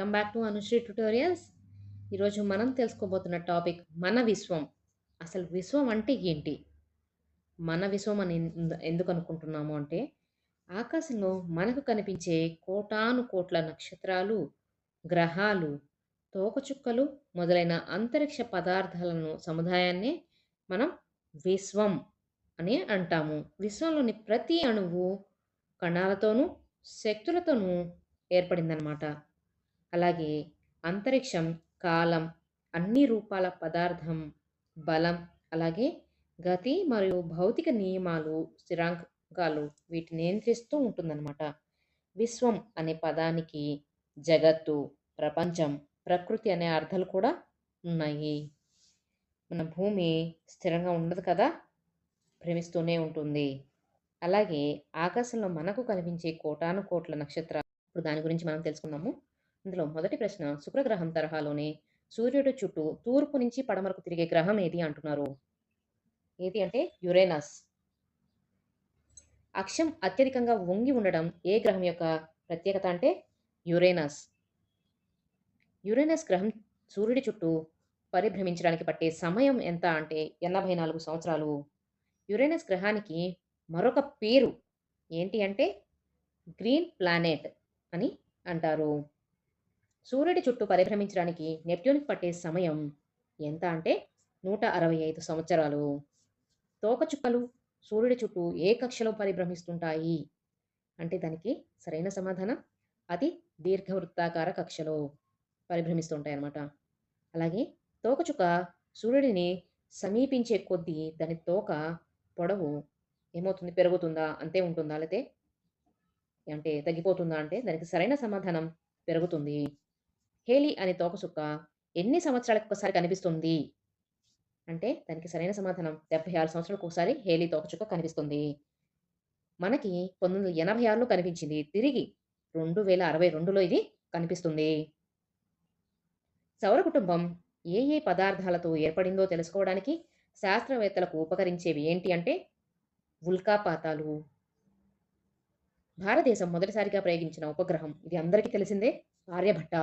Welcome back to Anushri tutorials ఈరోజు మనం తెలుసుకోబోతున్న topic మన విశ్వం. అసలు విశ్వం అంటే ఏంటి? మన విశ్వం అని ఎందు- ఎందుకు అనుకుంటున్నాము అంటే ఆకాశంలో మనకు కనిపించే కోటాను కోట్ల నక్షత్రాలు గ్రహాలు తోకచుక్కలు మొదలైన అంతరిక్ష పదార్థాలను సముదాయాన్నే మనం విశ్వం అని అంటాము. విశ్వంలోని ప్రతి అణువు కణాలతోనూ శక్తులతోనూ ఏర్పడిందనమాట అలాగే అంతరిక్షం కాలం అన్ని రూపాల పదార్థం బలం అలాగే గతి మరియు భౌతిక నియమాలు స్థిరాంకాలు వీటిని నియంత్రిస్తూ ఉంటుందన్నమాట. విశ్వం అనే పదానికి జగత్తు ప్రపంచం ప్రకృతి అనే అర్థాలు కూడా ఉన్నాయి. మన భూమి స్థిరంగా ఉండదు కదా? భ్రమిస్తూనే ఉంటుంది. అలాగే ఆకాశంలో మనకు కనిపించే కోటాను కోట్ల నక్షత్రాలు. ఇప్పుడు దాని గురించి మనం తెలుసుకుందాము. ఇందులో మొదటి ప్రశ్న శుక్రగ్రహం తరహాలోనే సూర్యుడు చుట్టూ తూర్పు నుంచి పడమరకు తిరిగే గ్రహం ఏది అంటున్నారు? ఏది అంటే యురేనస్. అక్షం అత్యధికంగా వంగి ఉండడం ఏ గ్రహం యొక్క ప్రత్యేకత అంటే యురేనస్. యురేనస్ గ్రహం సూర్యుడి చుట్టూ పరిభ్రమించడానికి పట్టే సమయం ఎంత అంటే ఎనభై నాలుగు సంవత్సరాలు. యురేనస్ గ్రహానికి మరొక పేరు ఏంటి అంటే గ్రీన్ ప్లానెట్ అని అంటారు. సూర్యుడి చుట్టూ పరిభ్రమించడానికి నెప్ట్యూన్కి పట్టే సమయం ఎంత అంటే నూట అరవై ఐదు సంవత్సరాలు. తోకచుక్కలు సూర్యుడి చుట్టూ ఏ కక్షలో పరిభ్రమిస్తుంటాయి. అంటే దానికి సరైన సమాధానం అది దీర్ఘవృత్తాకార కక్షలో పరిభ్రమిస్తుంటాయి అన్నమాట అలాగే తోకచుక్క సూర్యుడిని సమీపించే కొద్దీ దాని తోక పొడవు ఏమవుతుంది? పెరుగుతుందా? అంతే ఉంటుందా? లేతే అంటే తగ్గిపోతుందా? అంటే దానికి సరైన సమాధానం పెరుగుతుంది. హేలీ అనే తోకచుక్క ఎన్ని సంవత్సరాలకు ఒకసారి కనిపిస్తుంది? అంటే దానికి సరైన సమాధానం డెబ్బై ఆరు సంవత్సరాలకు ఒకసారి హేలీ తోకచుక్క కనిపిస్తుంది. మనకి పంతొమ్మిది వందల ఎనభై ఆరులో కనిపించింది. తిరిగి రెండు వేల అరవై రెండులో ఇది కనిపిస్తుంది. సౌర కుటుంబం ఏ ఏ పదార్థాలతో ఏర్పడిందో తెలుసుకోవడానికి శాస్త్రవేత్తలకు ఉపకరించేవి ఏంటి అంటే ఉల్కాపాతాలు. భారతదేశం మొదటిసారిగా ప్రయోగించిన ఉపగ్రహం. ఇది అందరికీ తెలిసిందే ఆర్యభట్ట.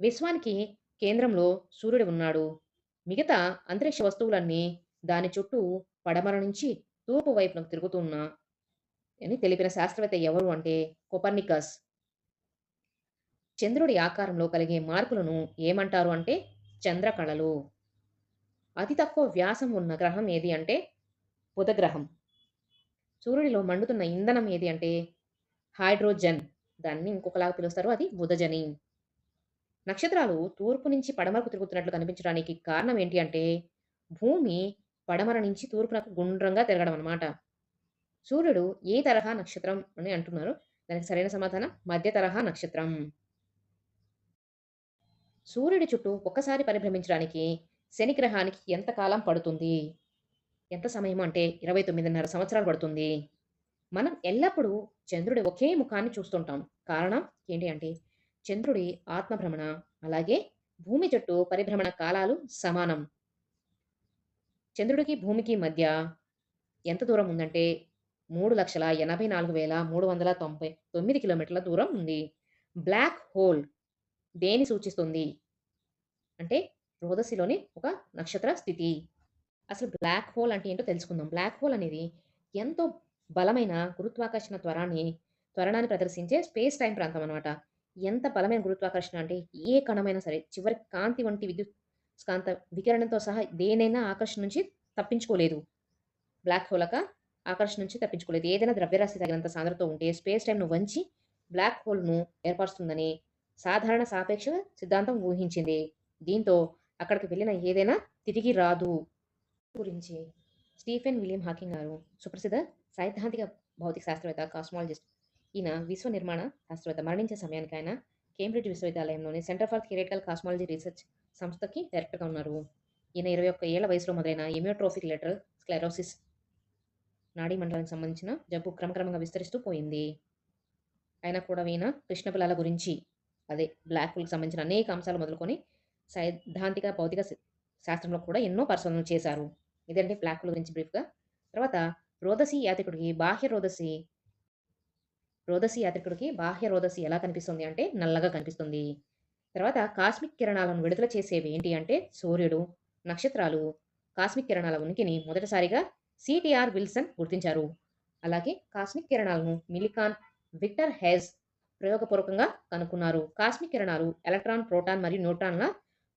విశ్వానికి కేంద్రంలో సూర్యుడు ఉన్నాడు. మిగతా అంతరిక్ష వస్తువులన్నీ దాని చుట్టూ పడమర నుంచి తూర్పు వైపునకు తిరుగుతున్నా అని తెలిపిన శాస్త్రవేత్త ఎవరు అంటే కొపర్నికస్. చంద్రుడి ఆకారంలో కలిగే మార్పులను ఏమంటారు అంటే చంద్రకళలు. అతి తక్కువ వ్యాసం ఉన్న గ్రహం ఏది అంటే బుధగ్రహం. సూర్యుడిలో మండుతున్న ఇంధనం ఏది అంటే హైడ్రోజన్. దాన్ని ఇంకొకలాగా పిలుస్తారు అది బుధజని. నక్షత్రాలు తూర్పు నుంచి పడమరకు తిరుగుతున్నట్లు కనిపించడానికి కారణం ఏంటి అంటే భూమి పడమర నుంచి తూర్పునకు గుండ్రంగా తిరగడం అన్నమాట. సూర్యుడు ఏ తరహా నక్షత్రం అని అంటున్నారు. దానికి సరైన సమాధానం మధ్య తరహా నక్షత్రం. సూర్యుడి చుట్టూ ఒక్కసారి పరిభ్రమించడానికి శని గ్రహానికి ఎంత కాలం పడుతుంది? ఎంత సమయం అంటే ఇరవై తొమ్మిదిన్నర సంవత్సరాలు పడుతుంది. మనం ఎల్లప్పుడూ చంద్రుడి ఒకే ముఖాన్ని చూస్తుంటాం. కారణం ఏంటి అంటే చంద్రుడి ఆత్మభ్రమణ అలాగే భూమి చుట్టూ పరిభ్రమణ కాలాలు సమానం. చంద్రుడికి భూమికి మధ్య ఎంత దూరం ఉందంటే మూడు లక్షల ఎనభై నాలుగు వేల మూడు వందల తొంభై తొమ్మిది కిలోమీటర్ల దూరం ఉంది. బ్లాక్ హోల్ దేని సూచిస్తుంది? అంటే రోదసిలోని ఒక నక్షత్ర స్థితి. అసలు బ్లాక్ హోల్ అంటే ఏంటో తెలుసుకుందాం. బ్లాక్ హోల్ అనేది ఎంతో బలమైన గురుత్వాకర్షణ త్వరాన్ని త్వరణాన్ని ప్రదర్శించే స్పేస్ టైం ప్రాంతం అనమాట ఎంత బలమైన గురుత్వాకర్షణ అంటే ఏ కణమైనా సరే చివరి కాంతి వంటి విద్యుత్ కాంత వికిరణంతో సహా దేనైనా ఆకర్షణ నుంచి తప్పించుకోలేదు. బ్లాక్ హోలక ఆకర్షణ నుంచి తప్పించుకోలేదు. ఏదైనా ద్రవ్యరాశి తగినంత సాంద్రతో ఉంటే స్పేస్ టైంను వంచి బ్లాక్ హోల్ను ఏర్పరుస్తుందని సాధారణ సాపేక్ష సిద్ధాంతం ఊహించింది. దీంతో అక్కడికి వెళ్ళిన ఏదైనా తిరిగి రాదు. గురించి స్టీఫెన్ విలియం హాకింగ్ గారు సుప్రసిద్ధ సైద్ధాంతిక భౌతిక శాస్త్రవేత్త కాస్మాలజిస్ట్ ఈయన విశ్వ నిర్మాణ శాస్త్రవేత్త మరణించే సమయానికి ఆయన Cambridge విశ్వవిద్యాలయంలోని centre for theoretical cosmology research సంస్థకి డైరెక్టర్గా ఉన్నారు. ఈయన ఇరవై ఒక్క ఏళ్ళ వయసులో మొదలైన ఎమియోట్రోఫిక్ లెటరల్ స్క్లెరోసిస్ నాడీ మండలానికి సంబంధించిన జబ్బు క్రమక్రమంగా విస్తరిస్తూ పోయింది. అయినా కూడా ఈయన కృష్ణపిల్లల గురించి అదే బ్లాక్ హోల్కి సంబంధించిన అనేక అంశాలు మొదలుకొని సైద్ధాంతిక భౌతిక శాస్త్రంలో కూడా ఎన్నో పరిశోధనలు చేశారు. ఇదంటే బ్లాక్ హోల్ గురించి బ్రీఫ్గా. తర్వాత రోదసి యాతికుడికి బాహ్య రోదసి రోదసి యాత్రికుడికి బాహ్య రోదసి ఎలా కనిపిస్తుంది అంటే నల్లగా కనిపిస్తుంది. తర్వాత కాస్మిక్ కిరణాలను విడుదల చేసేవి ఏంటి అంటే సూర్యుడు, నక్షత్రాలు. కాస్మిక్ కిరణాల ఉనికిని మొదటిసారిగా సిటిఆర్ విల్సన్ గుర్తించారు. అలాగే కాస్మిక్ కిరణాలను మిలికాన్, విక్టర్ హెజ్ ప్రయోగపూర్వకంగా కనుక్కున్నారు. కాస్మిక్ కిరణాలు ఎలక్ట్రాన్, ప్రోటాన్ మరియు న్యూట్రాన్ల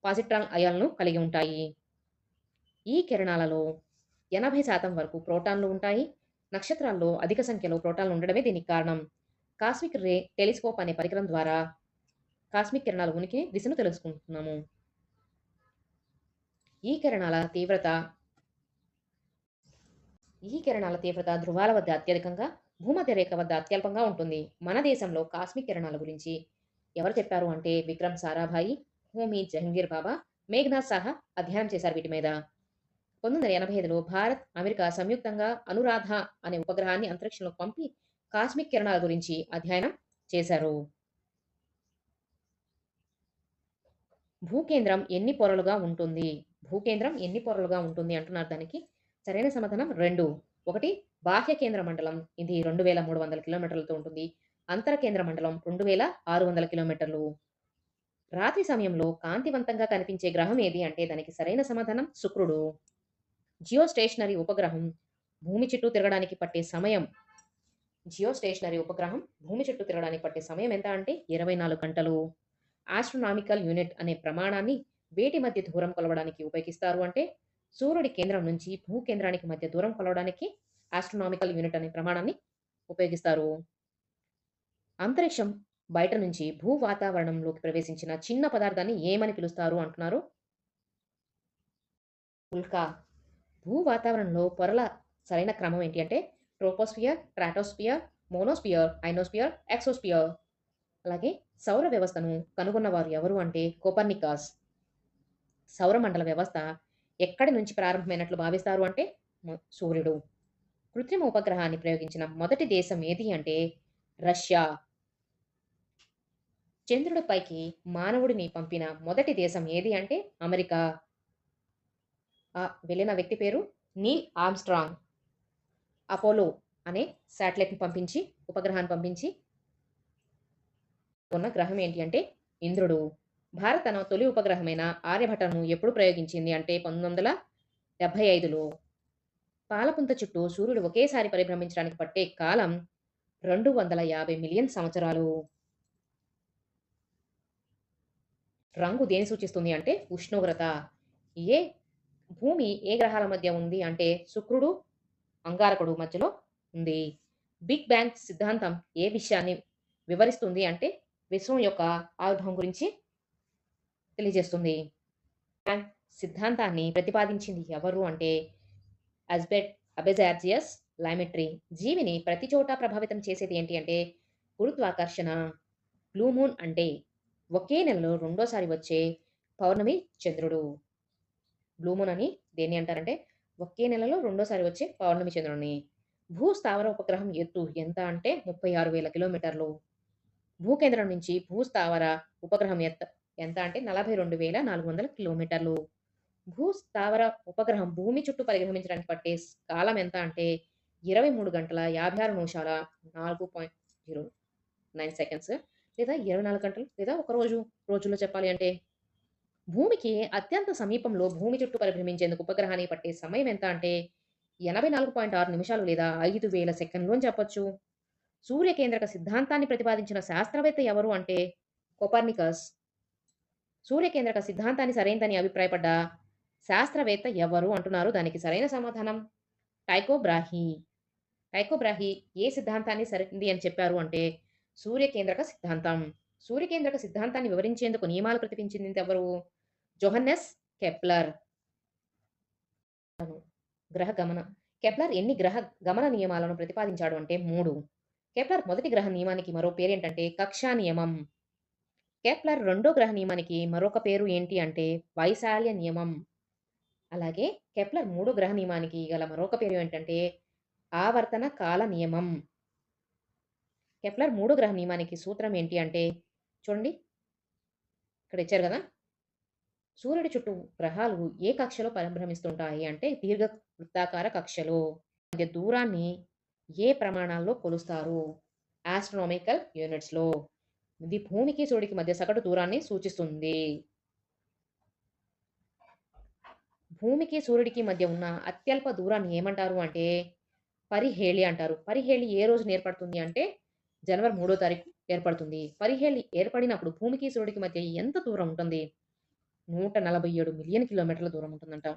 పాజిట్రాన్ అయాలను కలిగి ఉంటాయి. ఈ కిరణాలలో 80% వరకు ప్రోటాన్లు ఉంటాయి. నక్షత్రాల్లో అధిక సంఖ్యలో ప్రోటాన్లు ఉండడమే దీనికి కారణం. కాస్మిక్ రే టెలిస్కోప్ అనే పరికరం ద్వారా కాస్మిక్ కిరణాల ఉనికి, దిశను తెలుసుకుంటున్నాము. ఈ కిరణాల తీవ్రత ఈ కిరణాల తీవ్రత ధృవాల వద్ద అత్యధికంగా, భూమధ్య రేఖ వద్ద అత్యల్పంగా ఉంటుంది. మన దేశంలో కాస్మిక్ కిరణాల గురించి ఎవరు చెప్పారు అంటే విక్రమ్ సారాభాయి, హోమీ జహంగీర్ బాబా, మేఘనాథ్ సహా అధ్యయనం చేశారు వీటి మీద. 1985లో భారత్, అమెరికా సంయుక్తంగా అనురాధ అనే ఉపగ్రహాన్ని అంతరిక్షంలోకి పంపి కాస్మిక్ కిరణాల గురించి అధ్యయనం చేశారు. భూకేంద్రం ఎన్ని పొరలుగా ఉంటుంది? భూకేంద్రం ఎన్ని పొరలుగా ఉంటుంది అంటున్నారు దానికి సరైన సమాధానం రెండు ఒకటి బాహ్య కేంద్ర మండలం ఇది 2300 కిలోమీటర్లతో ఉంటుంది. అంతర కేంద్ర మండలం 2600 కిలోమీటర్లు. రాత్రి సమయంలో కాంతివంతంగా కనిపించే గ్రహం ఏది అంటే దానికి సరైన సమాధానం శుక్రుడు. జియో స్టేషనరీ ఉపగ్రహం భూమి చుట్టూ తిరగడానికి పట్టే సమయం జియో స్టేషనరీ ఉపగ్రహం భూమి చుట్టూ తిరగడానికి పట్టే సమయం ఎంత అంటే 24 గంటలు. ఆస్ట్రోనామికల్ యూనిట్ అనే ప్రమాణాన్ని వేటి మధ్య దూరం కొలవడానికి ఉపయోగిస్తారు అంటే సూర్యుడి కేంద్రం నుంచి భూకేంద్రానికి మధ్య దూరం కొలవడానికి ఆస్ట్రోనామికల్ యూనిట్ అనే ప్రమాణాన్ని ఉపయోగిస్తారు. అంతరిక్షం బయట నుంచి భూ వాతావరణంలోకి ప్రవేశించిన చిన్న పదార్థాన్ని ఏమని పిలుస్తారు అంటున్నారు? ఉల్కా. భూ వాతావరణంలో పొరల సరైన క్రమం ఏంటి అంటే ట్రోపోస్ఫియర్, ట్రాటోస్ఫియర్ మోనోస్ఫియర్, ఐనోస్ఫియర్, ఎక్సోస్ఫియర్. అలాగే సౌర వ్యవస్థను కనుగొన్నవారు ఎవరు అంటే కోపర్నికాస్ సౌరమండల వ్యవస్థ ఎక్కడి నుంచి ప్రారంభమైనట్లు భావిస్తారు అంటే సూర్యుడు. కృత్రిమ ఉపగ్రహాన్ని ప్రయోగించిన మొదటి దేశం ఏది అంటే రష్యా. చంద్రుడిపైకి మానవుడిని పంపిన మొదటి దేశం ఏది అంటే అమెరికా. ఆ వెళ్ళిన వ్యక్తి పేరు నీల్ ఆమ్స్ట్రాంగ్ అపోలో అనే శాటిలైట్‌ని పంపించి ఉపగ్రహాన్ని పంపించి ఉన్న గ్రహం ఏంటి అంటే ఇంద్రుడు. భారత్ తన తొలి ఉపగ్రహమైన ఆర్యభటను ఎప్పుడు ప్రయోగించింది అంటే 1975లో. పాలపుంత చుట్టూ సూర్యుడు ఒకేసారి పరిభ్రమించడానికి పట్టే కాలం 250 మిలియన్ సంవత్సరాలు. రంగు దేన్ని సూచిస్తుంది అంటే ఉష్ణోగ్రత. ఏ భూమి ఏ గ్రహాల మధ్య ఉంది అంటే శుక్రుడు, అంగారకుడు మధ్యలో ఉంది. బిగ్ బ్యాంగ్ సిద్ధాంతం ఏ విషయాన్ని వివరిస్తుంది అంటే విశ్వం యొక్క ఆవిర్భావం గురించి తెలియజేస్తుంది. సిద్ధాంతాన్ని ప్రతిపాదించింది ఎవరు అంటే అజ్బెట్ అబెజార్జియస్ లైమెట్రీ. జీవిని ప్రతి చోట ప్రభావితం చేసేది ఏంటి అంటే గురుత్వాకర్షణ. బ్లూ మూన్ అంటే ఒకే నెలలో రెండోసారి వచ్చే పౌర్ణమి చంద్రుడు. బ్లూ మూన్ అని దేన్ని అంటారంటే ఒకే నెలలో రెండోసారి వచ్చే పౌర్ణమి చంద్రుడిని. భూ స్థావర ఉపగ్రహం ఎత్తు ఎంత అంటే 36,000 కిలోమీటర్లు. భూకేంద్రం నుంచి భూ స్థావర ఉపగ్రహం ఎత్త ఎంత అంటే 42,400 కిలోమీటర్లు. భూ స్థావర ఉపగ్రహం భూమి చుట్టూ పరిభ్రమించడానికి పట్టే కాలం ఎంత అంటే 23 గంటల 56 నిమిషాల 4.09 సెకండ్స్ లేదా 24 గంటలు లేదా ఒక రోజు రోజుల్లో చెప్పాలి అంటే. భూమికి అత్యంత సమీపంలో భూమి చుట్టూ పరిభ్రమించేందుకు ఉపగ్రహాన్ని పట్టే సమయం ఎంత అంటే 84.6 నిమిషాలు లేదా ఐదు వేల సెకండ్లు అని చెప్పొచ్చు. సూర్య కేంద్రక సిద్ధాంతాన్ని ప్రతిపాదించిన శాస్త్రవేత్త ఎవరు అంటే కోపర్నికస్. సూర్య కేంద్రక సిద్ధాంతాన్ని సరైనదని అభిప్రాయపడ్డ శాస్త్రవేత్త ఎవరు అంటున్నారు దానికి సరైన సమాధానం టైకో బ్రాహీ. టైకో ఏ సిద్ధాంతాన్ని సరైంది అని చెప్పారు అంటే సూర్య కేంద్రక సిద్ధాంతం. సూర్య కేంద్రక సిద్ధాంతాన్ని వివరించేందుకు నియమాలు ప్రతిపించింది ఎవరు? Johannes Kepler. గ్రహ గమన కెప్లర్ ఎన్ని గ్రహ గమన నియమాలను ప్రతిపాదించాడు అంటే మూడు కెప్లర్ మొదటి గ్రహ నియమానికి మరో పేరు ఏంటంటే కక్షా నియమం. కెప్లర్ రెండో గ్రహ నియమానికి మరొక పేరు ఏంటి అంటే వైశాల్య నియమం. అలాగే కెప్లర్ మూడో గ్రహ నియమానికి గల మరొక పేరు ఏంటంటే ఆవర్తన కాల నియమం. కెప్లర్ మూడో గ్రహ నియమానికి సూత్రం ఏంటి అంటే చూడండి. ఇక్కడ ఇచ్చారు కదా సూర్యుడి చుట్టూ గ్రహాలు ఏ కక్షలో పరిభ్రమిస్తుంటాయి అంటే దీర్ఘ వృత్తాకార కక్షలో. మధ్య దూరాన్ని ఏ ప్రమాణాల్లో కొలుస్తారు? ఆస్ట్రోనామికల్ యూనిట్స్‌లో. ఇది భూమికి, సూర్యుడికి మధ్య సగటు దూరాన్ని సూచిస్తుంది. భూమికి, సూర్యుడికి మధ్య ఉన్న అత్యల్ప దూరాన్ని ఏమంటారు అంటే, పరిహేళి అంటారు. పరిహేళి ఏ రోజున ఏర్పడుతుంది అంటే, జనవరి మూడో తారీఖు ఏర్పడుతుంది. పరిహేళి ఏర్పడినప్పుడు భూమికి, సూర్యుడికి మధ్య ఎంత దూరం ఉంటుంది? 147 మిలియన్ కిలోమీటర్ల దూరం ఉంటుందంట.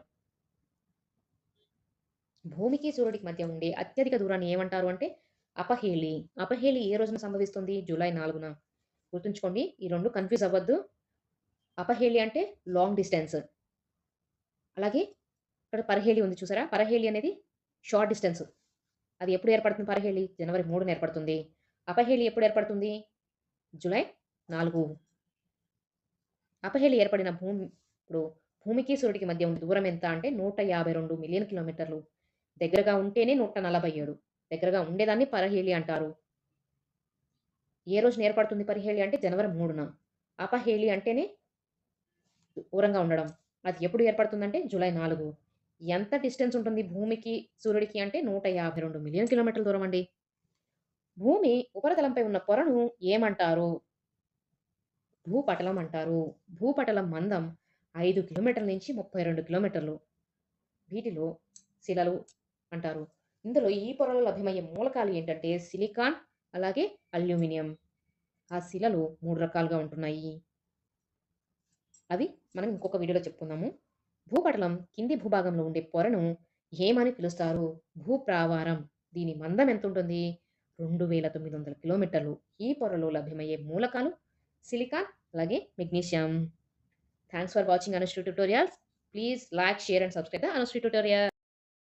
భూమికి, సూర్యుడికి మధ్య ఉండే అత్యధిక దూరాన్ని ఏమంటారు అంటే, అపహేలి అపహేలి ఏ రోజున సంభవిస్తుంది? జూలై నాలుగున గుర్తుంచుకోండి. ఈ రెండు కన్‌ఫ్యూజ్ అవ్వద్దు. అపహేలి అంటే లాంగ్ డిస్టెన్స్. అలాగే ఇక్కడ పరహేలి ఉంది చూసారా? పరహేలి అనేది షార్ట్ డిస్టెన్స్. అది ఎప్పుడు ఏర్పడుతుంది పరహేలి జనవరి మూడున ఏర్పడుతుంది. అపహేలి ఎప్పుడు ఏర్పడుతుంది? జూలై నాలుగు అపహేళి ఏర్పడిన భూమి ఇప్పుడు భూమికి, సూర్యుడికి మధ్య ఉండే దూరం ఎంత అంటే 152 మిలియన్ కిలోమీటర్లు. దగ్గరగా ఉంటేనే 147. దగ్గరగా ఉండేదాన్ని పరహేళి అంటారు. ఏ రోజున ఏర్పడుతుంది పరిహేళి అంటే జనవరి మూడున అపహేళి అంటేనే దూరంగా ఉండడం. అది ఎప్పుడు ఏర్పడుతుందంటే జూలై నాలుగు ఎంత డిస్టెన్స్ ఉంటుంది భూమికి, సూర్యుడికి అంటే 152 మిలియన్ కిలోమీటర్ల దూరం అండి. భూమి ఉపరితలంపై ఉన్న పొరను ఏమంటారు? భూపటలం అంటారు. భూపటలం మందం ఐదు కిలోమీటర్ల నుంచి 32 కిలోమీటర్లు. వీటిలో శిలలు అంటారు. ఇందులో ఈ పొరలో లభ్యమయ్యే మూలకాలు ఏంటంటే సిలికాన్, అలాగే అల్యూమినియం. ఆ శిలలు మూడు రకాలుగా ఉంటున్నాయి. అవి మనం ఇంకొక వీడియోలో చెప్పుకుందాము. భూపటలం కింది భూభాగంలో ఉండే పొరను ఏమని పిలుస్తారు? భూప్రావారం. దీని మందం ఎంత ఉంటుంది రెండు వేల తొమ్మిది వందల కిలోమీటర్లు. ఈ పొరలో లభ్యమయ్యే మూలకాలు సిలికాన్, అలాగే magnesium. Thanks for watching Anushri tutorials please like, share and subscribe Anushri tutorial